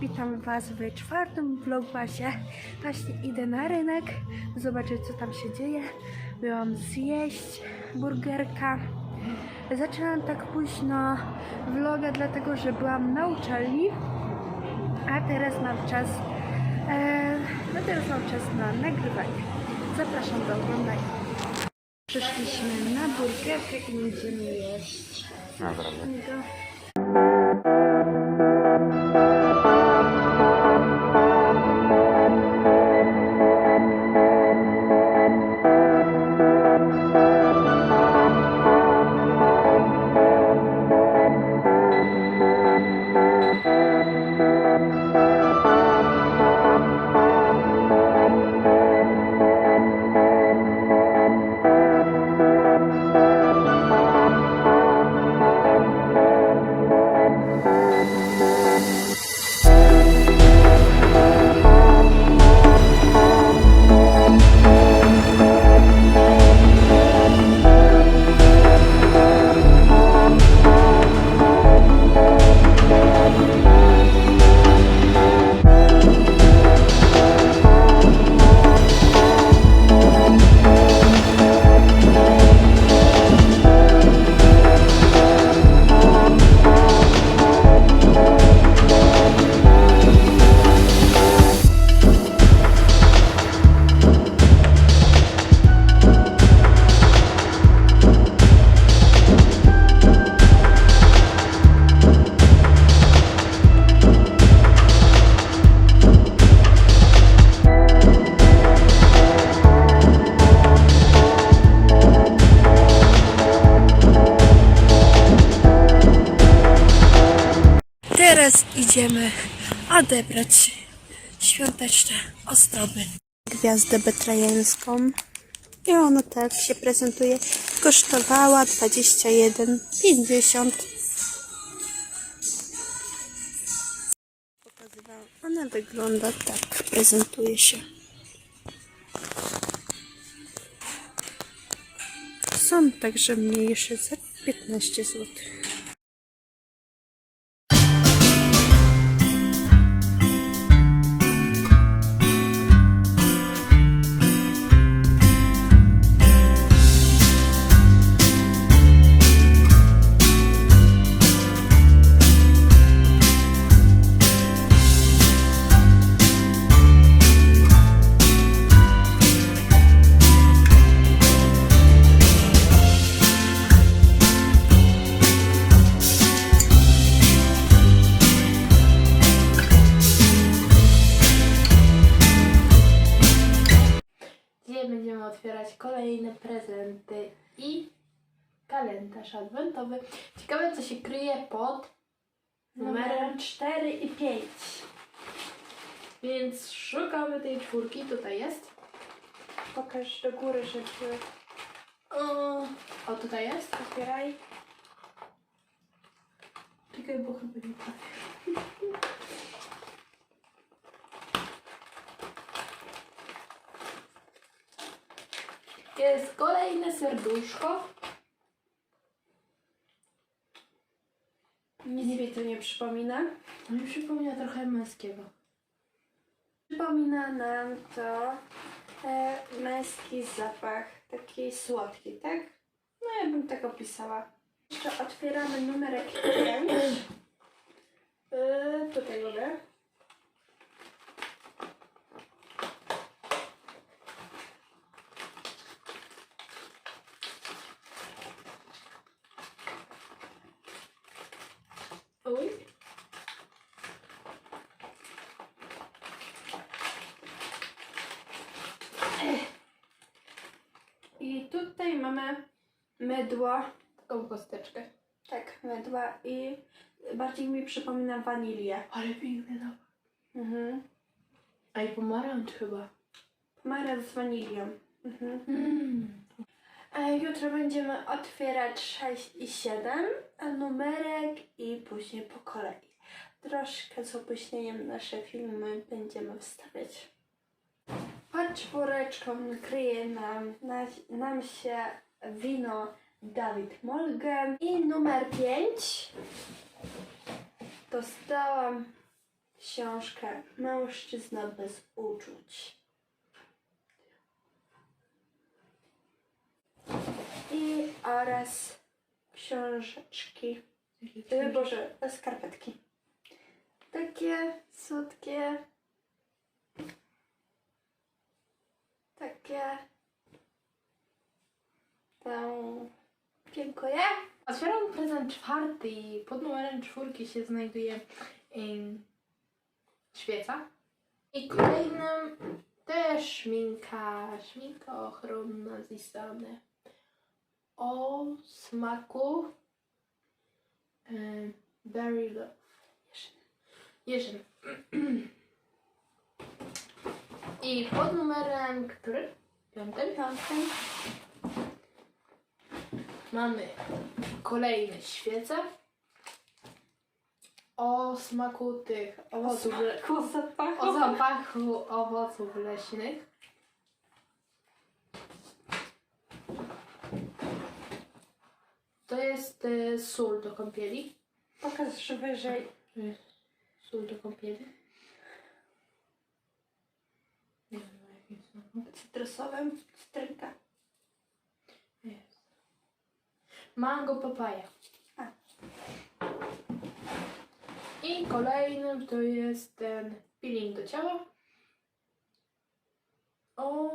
witam Was w czwartym vlogmasie. Właśnie idę na rynek, zobaczyć co tam się dzieje. Byłam zjeść burgerka. Zaczęłam tak późno vloga, dlatego że byłam na uczelni, a teraz mam czas, e, no teraz mam czas na nagrywanie. Zapraszam do oglądania. Przyszliśmy na burgerkę i będziemy jeść. Naprawdę. Go. Teraz idziemy odebrać świąteczne ozdoby. Gwiazdę betrajenską. I ona tak się prezentuje. Kosztowała 21,50. Pokazywałam. Ona wygląda tak. Prezentuje się. Są także mniejsze za 15 zł. Kalendarz adwentowy. Ciekawe, co się kryje pod numerem 4 i 5. Więc szukamy tej czwórki. Tutaj jest. Pokaż do góry, żeby O, o tutaj jest. otwieraj. Czekaj, bo chyba nie trafię. Jest kolejne serduszko. Nic mi to nie przypomina. Mi przypomina trochę męskiego. Przypomina nam to e, męski zapach, taki słodki, tak? No ja bym tak opisała. Jeszcze otwieramy numerek 5. E, tutaj mogę. Uj. I tutaj mamy mydło. Taką kosteczkę. Tak, mydła i bardziej mi przypomina wanilię. Ale piękny zapach. Mhm. A i pomarańcz chyba. Pomarańcz z wanilią. Mhm. Mm. E, Jutro będziemy otwierać 6 i 7, a numerek i później po kolei. Troszkę z opóźnieniem nasze filmy będziemy wstawiać. Czwóreczką kryje nam, na, nam się wino Dawid Molgen i numer 5 dostałam książkę Mężczyzna bez uczuć. I oraz książeczki. Boże, skarpetki. Takie słodkie. Takie. Tam. Dziękuję. Otwieram prezent czwarty i pod numerem czwórki się znajduje ym, świeca. I kolejnym też szminka, szminka ochronna z Isany. O smaku ym, Berry Love. Jeżyn. Jeżyn. I pod numerem który? Piątym? Piątym. Mamy kolejne świece o smaku tych owoców, le- Ku zapachu. o zapachu owoców leśnych. To jest e, sól do kąpieli. Pokaż wyżej. Sól do kąpieli. Nie wiem. Cytrusowym. Cytrynka. Jest. Mango papaja. A. I kolejnym to jest ten peeling do ciała. O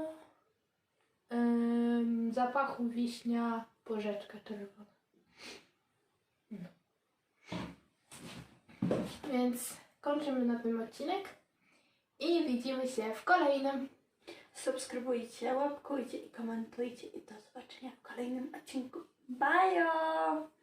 em, zapachu wiśnia, porzeczka czerwona. No. Więc kończymy na tym odcinek i widzimy się w kolejnym. Subskrybujcie, łapkujcie i komentujcie. I do zobaczenia w kolejnym odcinku. Bye!